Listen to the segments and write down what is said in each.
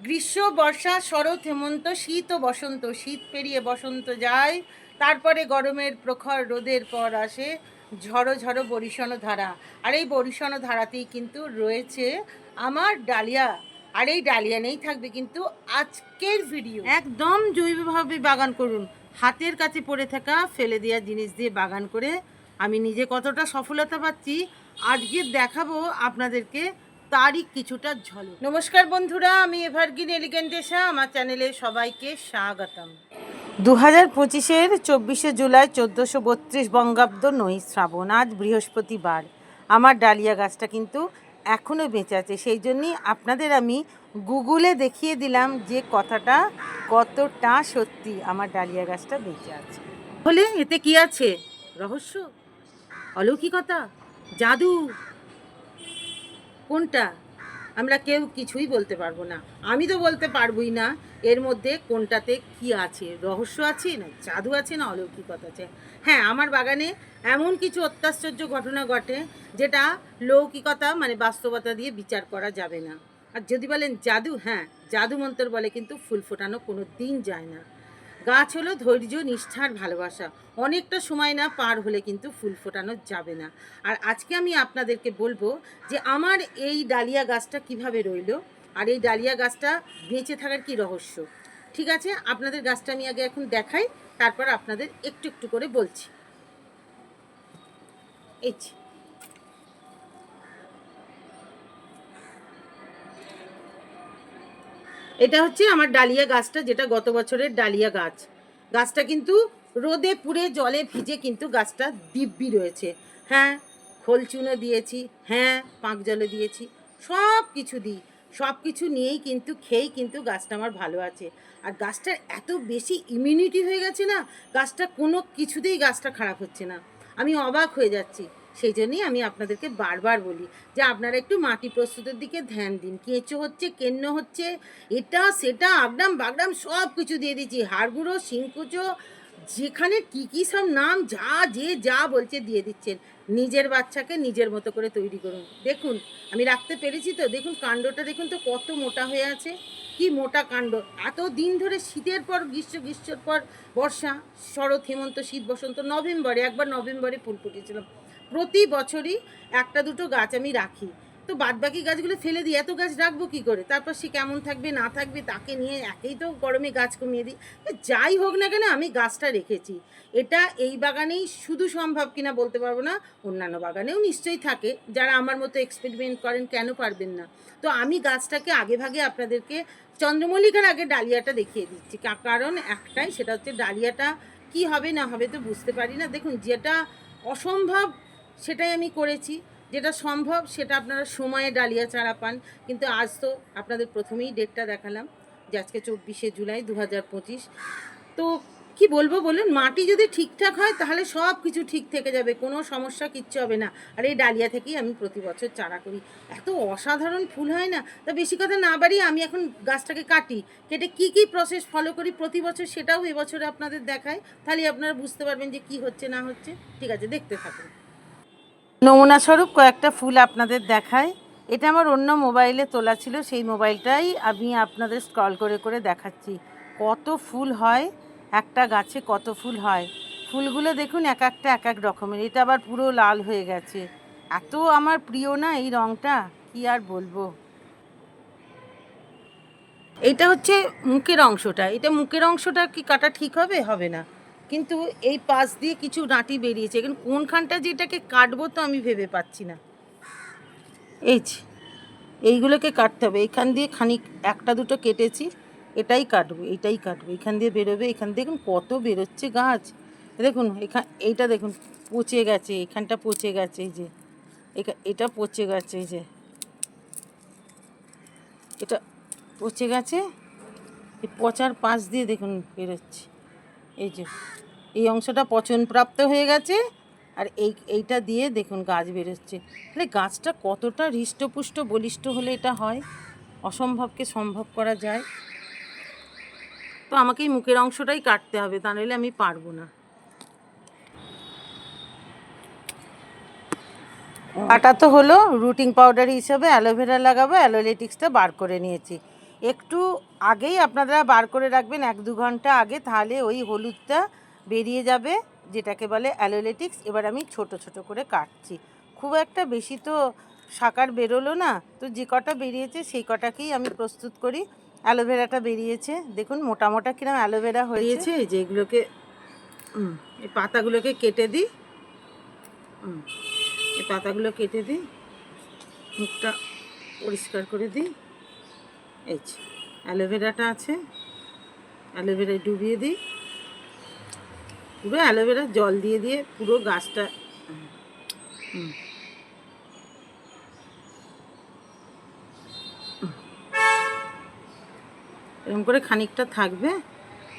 গ্রীষ্ম, বর্ষা, শরৎ, হেমন্ত, শীত ও বসন্ত। শীত পেরিয়ে বসন্ত যায়, তারপরে গরমের প্রখর রোদের পর আসে ঝড়ো ঝড়ো বরিশন ধারা। আর এই বরিশন ধারাতেই কিন্তু রয়েছে আমার ডালিয়া। আর এই ডালিয়া নেই থাকবে কিন্তু আজকের ভিডিও একদম জৈবভাবে বাগান করুন। হাতের কাছে পড়ে থাকা, ফেলে দেওয়া জিনিস দিয়ে বাগান করে আমি নিজে কতটা সফলতা পাচ্ছি, আজকে দেখাবো আপনাদেরকে তারই কিছুটা ঝলক। নমস্কার বন্ধুরা আমি এভারগ্রিন এলিগেন্টেশা আমার চ্যানেলে সবাইকে স্বাগতম। দু হাজার পঁচিশের চব্বিশে জুলাই চোদ্দোশো বত্রিশ বঙ্গাব্দ নই শ্রাবণ আজ বৃহস্পতিবার। আমার ডালিয়া গাছটা কিন্তু এখনও বেঁচে আছে সেই জন্যই আপনাদের আমি গুগলে দেখিয়ে দিলাম যে কথাটা কতটা সত্যি আমার ডালিয়া গাছটা বেঁচে আছে। বলে এতে কি আছে? রহস্য? অলৌকিকতা? জাদু? কোনটা? আমরা কেউ কিছুই বলতে পারব না। আমি তো বলতে পারবোই না এর মধ্যে কোনটাতে কি আছে। রহস্য আছে না জাদু আছে না অলৌকিকতা আছে? হ্যাঁ আমার বাগানে এমন কিছু অত্যাশ্চর্য ঘটনা ঘটে যেটা লৌকিকতা মানে বাস্তবতা দিয়ে বিচার করা যাবে না। আর যদি বলেন জাদু হ্যাঁ জাদু মন্ত্র বলে কিন্তু ফুল ফোটানো কোনো দিন যায় না। গাছ হলো ধৈর্য নিষ্ঠার ভালোবাসা। অনেকটা সময় না পার হলে কিন্তু ফুল ফোটানো যাবে না। আর আজকে আমি আপনাদেরকে বলব যে আমার এই ডালিয়া গাছটা কীভাবে রইল আর এই ডালিয়া গাছটা বেঁচে থাকার কি রহস্য। ঠিক আছে? আপনাদের গাছটা আমি আগে এখন দেখাই, তারপর আপনাদের একটু একটু করে বলছি। এই এটা হচ্ছে আমার ডালিয়া গাছটা, যেটা গত বছরের ডালিয়া গাছ। গাছটা কিন্তু রোদে পুড়ে জলে ভিজে কিন্তু গাছটা দিব্যি রয়েছে। হ্যাঁ খোল চুনো দিয়েছি হ্যাঁ পাঁক জলে দিয়েছি, সব কিছু দিই। সব কিছু নিয়েই কিন্তু, খেয়েই কিন্তু গাছটা আমার ভালো আছে। আর গাছটার এত বেশি ইমিউনিটি হয়ে গেছে না, গাছটা কোনো কিছুতেই গাছটা খারাপ হচ্ছে না। আমি অবাক হয়ে যাচ্ছি। সেই জন্যই আমি আপনাদেরকে বারবার বলি যে আপনারা একটু মাটি প্রস্তুতের দিকে ধ্যান দিন। কেঁচো হচ্ছে, কেন্ন হচ্ছে, এটা, সেটা আগডাম বাগডাম সব কিছু দিয়ে দিচ্ছি। হাড়গুঁড়ো, শিংকুচো, যেখানে কী কী সব নাম, যা, যে, যা বলছে দিয়ে দিচ্ছেন। নিজের বাচ্চাকে নিজের মতো করে তৈরি করুন। দেখুন, আমি রাখতে পেরেছি তো, দেখুন কাণ্ডটা, দেখুন তো কত মোটা হয়ে আছে। কি মোটা কাণ্ড! এত দিন ধরে শীতের পর, গ্রীষ্ম, গ্রীষ্মের পর, বর্ষা, শরৎ, হেমন্ত, শীত, বসন্ত, নভেম্বরে, একবার নভেম্বরে ফুল ফুটেছিলাম প্রতি বছরই একটা দুটো গাছ আমি রাখি। তো বাদবাকি গাছগুলো ফেলে দিই, এত গাছ রাখব কি করে? তারপর সে কেমন থাকবে, না থাকবে, তাকে নিয়ে একেই তো গরমে গাছ কমিয়ে দিই। যাই হোক না কেন, আমি গাছটা রেখেছি। এটা এই বাগানেই শুধু সম্ভব কিনা বলতে পারব না, অন্যান্য বাগানেও নিশ্চয়ই থাকে। যারা আমার মতো এক্সপেরিমেন্ট করেন কেন পারবেন না? তো আমি গাছটাকে আগে ভাগে আপনাদেরকে চন্দ্রমল্লিকার আগে ডালিয়াটা দেখিয়ে দিচ্ছি। কারণ একটাই, সেটা হচ্ছে ডালিয়াটা কি হবে না হবে তো বুঝতে পারি না। দেখুন, যেটা অসম্ভব সেটাই আমি করেছি। যেটা সম্ভব সেটা আপনারা সময়ে ডালিয়া চারা পান। কিন্তু আজ তো আপনাদের প্রথমেই ডেটটা দেখালাম, যে আজকে চব্বিশে জুলাই দু হাজার পঁচিশ। তো কি বলব বলুন, মাটি যদি ঠিকঠাক হয় তাহলে সব কিছু ঠিক থেকে যাবে, কোনো সমস্যা কিচ্ছু হবে না। আর এই ডালিয়া থেকেই আমি প্রতি বছর চারা করি। এত অসাধারণ ফুল হয় না? তা বেশি কথা না বাড়িয়ে আমি এখন গাছটাকে কাটি। কেটে কি কি প্রসেস ফলো করি প্রতি বছর সেটাও এবছরে আপনাদের দেখায়। তাহলে আপনারা বুঝতে পারবেন যে কি হচ্ছে, না হচ্ছে। ঠিক আছে, দেখতে থাকুন। নমুনা স্বরূপ কয়েকটা ফুল আপনাদের দেখায়। এটা আমার অন্য মোবাইলে তোলা ছিল, সেই মোবাইলটাই আমি আপনাদের স্ক্রল করে করে দেখাচ্ছি। কত ফুল হয়, একটা গাছে কত ফুল হয়। ফুলগুলো দেখুন এক একটা, এক এক রকমের। এটা আবার পুরো লাল হয়ে গেছে। এত আমার প্রিয় না এই রঙটা কি আর বলব? এটা হচ্ছে মুখের অংশটা। এটা মুখের অংশটা কি কাটা ঠিক হবে? হবে না। কিন্তু এই পাশ দিয়ে কিছু ডাঁটি বেরিয়েছে। এখন কোনখানটা যেটাকে কাটবো তো আমি ভেবে পাচ্ছি না। এই এইগুলোকে কাটতে হবে। এইখান দিয়ে খানিক, একটা দুটো কেটেছি, এটাই কাটবো এটাই কাটবো। এখান দিয়ে বেরোবে, এখান দিয়ে। দেখুন কত বেরোচ্ছে গাছ। দেখুন এখান এইটা দেখুন, পচে গেছে, এখানটা পচে গেছে, এই যে। এটা পচে গেছে, এই যে। এটা পচে গেছে পচার পাশ দিয়ে দেখুন বেরোচ্ছে। এই যে, এই অংশটা পচনপ্রাপ্ত হয়ে গেছে, আর এই, এইটা দিয়ে দেখুন গাছ বেরোচ্ছে। তাহলে গাছটা কতটা হৃষ্টপুষ্ট, বলিষ্ঠ হলে এটা হয়? অসম্ভবকে সম্ভব করা যায়। তো আমাকে এই মুখের অংশটাই কাটতে হবে, তা নইলে আমি পারব না। কাটা তো হলো, রুটিং পাউডার হিসাবে অ্যালোভেরা লাগাবো, অ্যালোলেটিক্সটা বার করে নিয়েছি। একটু আগেই আপনারা বার করে রাখবেন এক দু ঘণ্টা আগে তাহলে ওই হলুদটা বেরিয়ে যাবে যেটাকে বলে অ্যালোলেটিক্স। এবার আমি ছোট ছোট করে কাটছি। খুব একটা বেশি তো সাকার বেরোলো না তো যে কটা বেরিয়েছে সেই কটাকেই আমি প্রস্তুত করি। অ্যালোভেরাটা বেরিয়েছে। দেখুন মোটা মোটা কিরম অ্যালোভেরা হয়েছে। এই যে এগুলোকে হুম, এই পাতাগুলোকে কেটে দিই। এই পাতাগুলো কেটে দিই মুখটা পরিষ্কার করে দিই। এই অ্যালোভেরাটা আছে। অ্যালোভেরায় ডুবিয়ে দিই। পুরো অ্যালোভেরা জল দিয়ে দিয়ে পুরো গাছটা। এরকম করে খানিকটা থাকবে,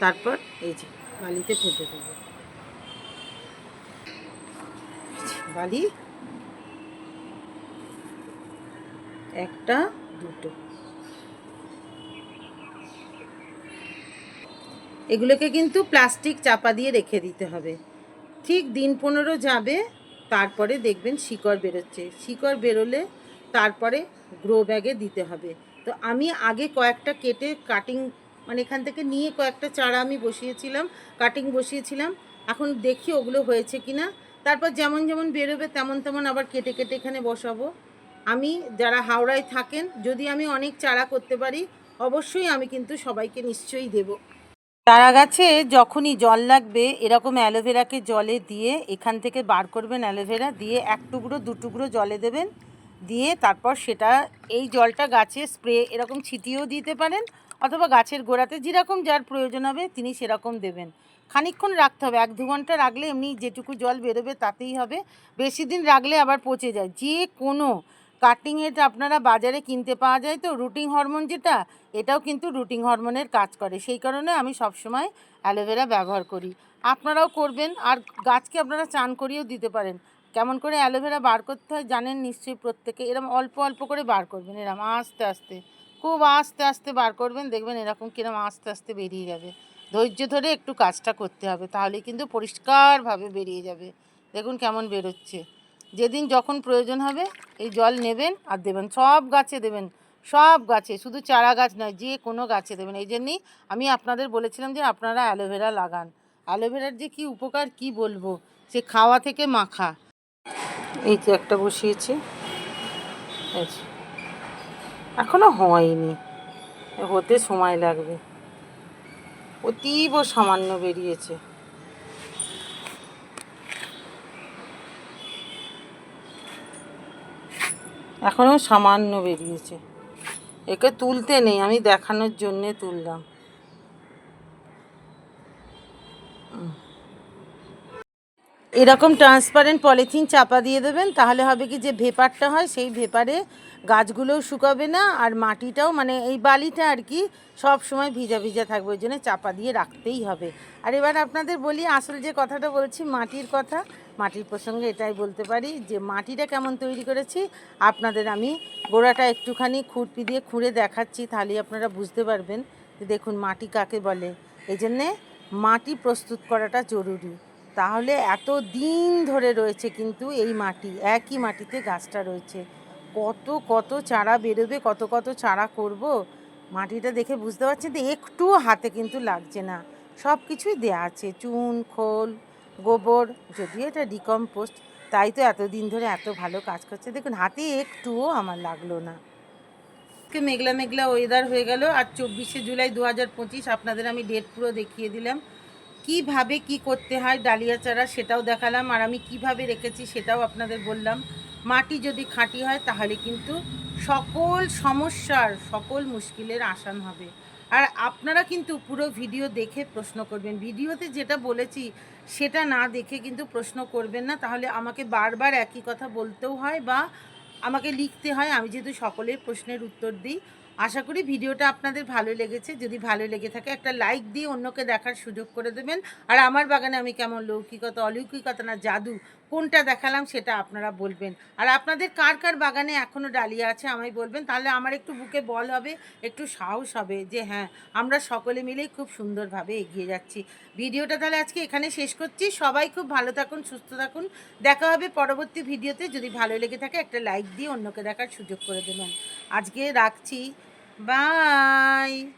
তারপর এই যে বালিতে পুঁতে দেবো। বালি। একটা, দুটো। এগুলোকে কিন্তু প্লাস্টিক চাপা দিয়ে রেখে দিতে হবে। ঠিক দিন পনেরো যাবে, তারপরে দেখবেন শিকড় বেরোচ্ছে। শিকড় বেরোলে তারপরে গ্রো ব্যাগে দিতে হবে। তো আমি আগে কয়েকটা কেটে কাটিং মানে এখান থেকে নিয়ে কয়েকটা চারা আমি বসিয়েছিলাম কাটিং বসিয়েছিলাম। এখন দেখি ওগুলো হয়েছে কি না তারপর যেমন যেমন বেরোবে তেমন তেমন আবার কেটে কেটে এখানে বসাবো। আমি যারা হাওড়ায় থাকেন, যদি আমি অনেক চারা করতে পারি, অবশ্যই আমি কিন্তু সবাইকে নিশ্চয়ই দেবো। চারা গাছে যখনই জল লাগবে, এরকম অ্যালোভেরাকে জলে দিয়ে এখান থেকে বার করবেন অ্যালোভেরা, দিয়ে এক টুকরো, দু টুকরো জলে দেবেন। দিয়ে তারপর সেটা, এই জলটা গাছে স্প্রে, এরকম ছিটিয়েও দিতে পারেন, অথবা গাছের গোড়াতে যেরকম যার প্রয়োজন হবে তিনি সেরকম দেবেন। খানিকক্ষণ রাখতে হবে, এক দু ঘণ্টা রাখলে এমনি যেটুকু জল বেরোবে তাতেই হবে। বেশি দিন রাখলে আবার পচে যায়। যে কোনো কাটিংয়ের আপনারা বাজারে কিনতে পাওয়া যায় তো রুটিং হরমোন যেটা, এটাও কিন্তু রুটিং হরমোনের কাজ করে। সেই কারণে আমি সবসময় অ্যালোভেরা ব্যবহার করি। আপনারাও করবেন আর গাছকে আপনারা চান করিয়েও দিতে পারেন। কেমন করে অ্যালোভেরা বার করতে হয় জানেন নিশ্চয়ই প্রত্যেকে? এরম অল্প অল্প করে বার করবেন। এরম আস্তে আস্তে, খুব আস্তে আস্তে বার করবেন, দেখবেন এরকম কিরম আস্তে আস্তে বেরিয়ে যাবে। ধৈর্য ধরে একটু কাজটা করতে হবে তাহলে কিন্তু পরিষ্কারভাবে বেরিয়ে যাবে। দেখুন কেমন বেরোচ্ছে। যেদিন যখন প্রয়োজন হবে, এই জল নেবেন আর দেবেন। সব গাছে দেবেন, সব গাছে, শুধু চারা গাছ নয়, যে কোনো গাছে দেবেন। এই জন্যই আমি আপনাদের বলেছিলাম যে আপনারা অ্যালোভেরা লাগান। অ্যালোভেরার যে কি উপকার, কি বলব? সে খাওয়া থেকে মাখা। এই যে একটা বসিয়েছি। এই যে। এখনও হয়নি। হতে সময় লাগবে। অতীব সামান্য বেরিয়েছে। এখনও সামান্য বেরিয়েছে। একে তুলতে নেই আমি দেখানোর জন্যে তুললাম। এরকম ট্রান্সপারেন্ট পলিথিন চাপা দিয়ে দেবেন, তাহলে হবে কি যে ভেপারটা হয়, সেই ভেপারে গাছগুলোও শুকাবে না, আর মাটিটাও মানে এই বালিটা আর কি সব সময় ভিজা ভিজা থাকবে, ওই জন্য চাপা দিয়ে রাখতেই হবে। আর এবার আপনাদের বলি, আসল যে কথাটা বলছি, মাটির কথা, মাটির প্রসঙ্গে এটাই বলতে পারি যে মাটিটা কেমন তৈরি করেছি, আপনাদের আমি গোড়াটা একটুখানি খুরপি দিয়ে খুঁড়ে দেখাচ্ছি তাহলে আপনারা বুঝতে পারবেন যে দেখুন মাটি কাকে বলে। এই জন্যে মাটি প্রস্তুত করাটা জরুরি। তাহলে এত দিন ধরে রয়েছে কিন্তু এই মাটি, একই মাটিতে গাছটা রয়েছে। কত কত চারা বেরোবে, কত কত চারা করব, মাটিটা দেখে বুঝতে পারছেন তো একটুও হাতে কিন্তু লাগছে না। সব কিছুই দেওয়া আছে, চুন, খোল, গোবর, যদিও এটা ডিকম্পোস্ট তাই তো এতদিন ধরে এত ভালো কাজ করছে। দেখুন, হাতে একটুও আমার লাগল না। আজকে মেঘলা মেঘলা ওয়েদার হয়ে গেল। আর চব্বিশে জুলাই দু হাজার পঁচিশ, আপনাদের আমি ডেট পুরো দেখিয়ে দিলাম। কীভাবে কি করতে হয় ডালিয়া চারা সেটাও দেখালাম আর আমি কীভাবে রেখেছি সেটাও আপনাদের বললাম। মাটি যদি খাঁটি হয় তাহলে কিন্তু সকল সমস্যার, সকল মুশকিলের আসান হবে। আর আপনারা কিন্তু পুরো ভিডিও দেখে প্রশ্ন করবেন। ভিডিওতে যেটা বলেছি সেটা না দেখে কিন্তু প্রশ্ন করবেন না। তাহলে আমাকে বারবার একই কথা বলতেও হয় বা আমাকে লিখতে হয়। আমি যেহেতু সকলের প্রশ্নের উত্তর দিই। আশা করি ভিডিওটা আপনাদের ভালো লেগেছে। যদি ভালো লেগে থাকে, একটা লাইক দিয়ে অন্যকে দেখার সুযোগ করে দেবেন। আর আমার বাগানে আমি কেমন লৌকিকতা, অলৌকিকতা না জাদু, কোনটা দেখালাম সেটা আপনারা বলবেন। আর আপনাদের কার কার বাগানে এখনও ডালিয়া আছে আমায় বলবেন, তাহলে আমার একটু বুকে বল হবে, একটু সাহস হবে যে হ্যাঁ আমরা সকলে মিলেই খুব সুন্দরভাবে এগিয়ে যাচ্ছি। ভিডিওটা তাহলে আজকে এখানে শেষ করছি। সবাই খুব ভালো থাকুন, সুস্থ থাকুন। দেখা হবে পরবর্তী ভিডিওতে। যদি ভালো লেগে থাকে, একটা লাইক দিয়ে অন্যকে দেখার সুযোগ করে দেবেন। আজকে রাখছি। Bye.